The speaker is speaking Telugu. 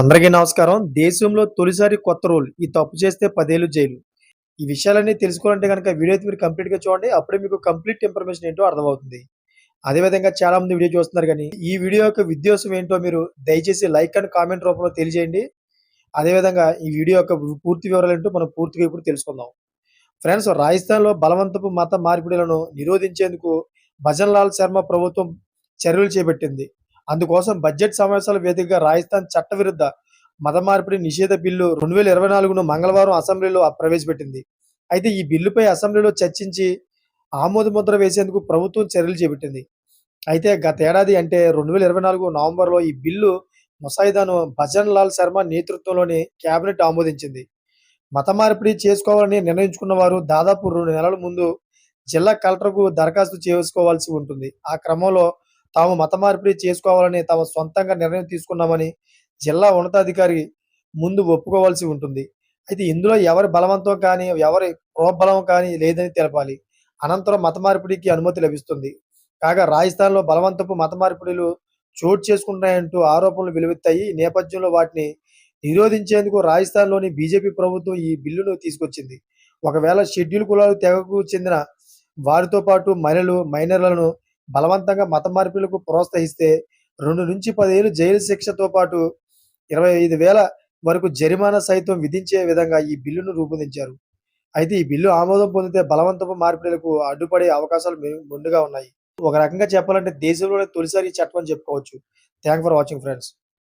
అందరికీ నమస్కారం. దేశంలో తొలిసారి కొత్త రూల్ ఈ తప్పు చేస్తే పదేళ్ళు జైలు. ఈ విషయాలన్నీ తెలుసుకోవాలంటే కనుక వీడియో అయితే మీరు కంప్లీట్గా చూడండి. అప్పుడే మీకు కంప్లీట్ ఇన్ఫర్మేషన్ ఏంటో అర్థమవుతుంది. అదేవిధంగా చాలా మంది వీడియో చూస్తున్నారు కానీ ఈ వీడియో యొక్క ఉద్దేశం ఏంటో మీరు దయచేసి లైక్ అండ్ కామెంట్ రూపంలో తెలియజేయండి. అదేవిధంగా ఈ వీడియో యొక్క పూర్తి వివరాలు ఏంటో మనం పూర్తిగా ఇప్పుడు తెలుసుకుందాం. ఫ్రెండ్స్ రాజస్థాన్లో బలవంతపు మత మార్పిడులను నిరోధించేందుకు భజన్ లాల్ శర్మ ప్రభుత్వం చర్యలు చేపట్టింది. అందుకోసం బడ్జెట్ సమావేశాల వేదికగా రాజస్థాన్ చట్టవిరుద్ధ మత మార్పిడి నిషేధ బిల్లు రెండు వేల ఇరవై నాలుగును మంగళవారం అసెంబ్లీలో ప్రవేశపెట్టింది. అయితే ఈ బిల్లుపై అసెంబ్లీలో చర్చించి ఆమోదముద్ర వేసేందుకు ప్రభుత్వం చర్యలు చేపట్టింది. అయితే గతేడాది అంటే రెండు వేల ఇరవై నాలుగు నవంబర్లో ఈ బిల్లు ముసాయిదాను భజన్ లాల్ శర్మ నేతృత్వంలోని కేబినెట్ ఆమోదించింది. మత మార్పిడి చేసుకోవాలని నిర్ణయించుకున్న వారు దాదాపు రెండు నెలల ముందు జిల్లా కలెక్టర్కు దరఖాస్తు చేసుకోవాల్సి ఉంటుంది. ఆ క్రమంలో తాము మత మార్పిడి చేసుకోవాలని తాము సొంతంగా నిర్ణయం తీసుకున్నామని జిల్లా ఉన్నతాధికారి ముందు ఒప్పుకోవాల్సి ఉంటుంది. అయితే ఇందులో ఎవరి బలవంతం కానీ ఎవరి ప్రోబలం కానీ లేదని తెలపాలి. అనంతరం మత మార్పిడికి అనుమతి లభిస్తుంది. కాగా రాజస్థాన్లో బలవంతపు మత మార్పిడిలు చోటు చేసుకుంటున్నాయంటూ ఆరోపణలు వెలువెత్తాయి. ఈ నేపథ్యంలో వాటిని నిరోధించేందుకు రాజస్థాన్లోని బీజేపీ ప్రభుత్వం ఈ బిల్లును తీసుకొచ్చింది. ఒకవేళ షెడ్యూల్ కులాలు తెగకు చెందిన వారితో పాటు మహిళలు మైనర్లను బలవంతంగా మత మార్పులకు ప్రోత్సహిస్తే రెండు నుంచి పదేళ్ళు జైలు శిక్షతో పాటు ఇరవై ఐదు వేల వరకు జరిమానా సైతం విధించే విధంగా ఈ బిల్లును రూపొందించారు. అయితే ఈ బిల్లు ఆమోదం పొందితే బలవంతపు మార్పిడులకు అడ్డుపడే అవకాశాలు ముందుగా ఉన్నాయి. ఒక రకంగా చెప్పాలంటే దేశంలోనే తొలిసారి ఈ చట్టం అని చెప్పుకోవచ్చు. Thank for watching friends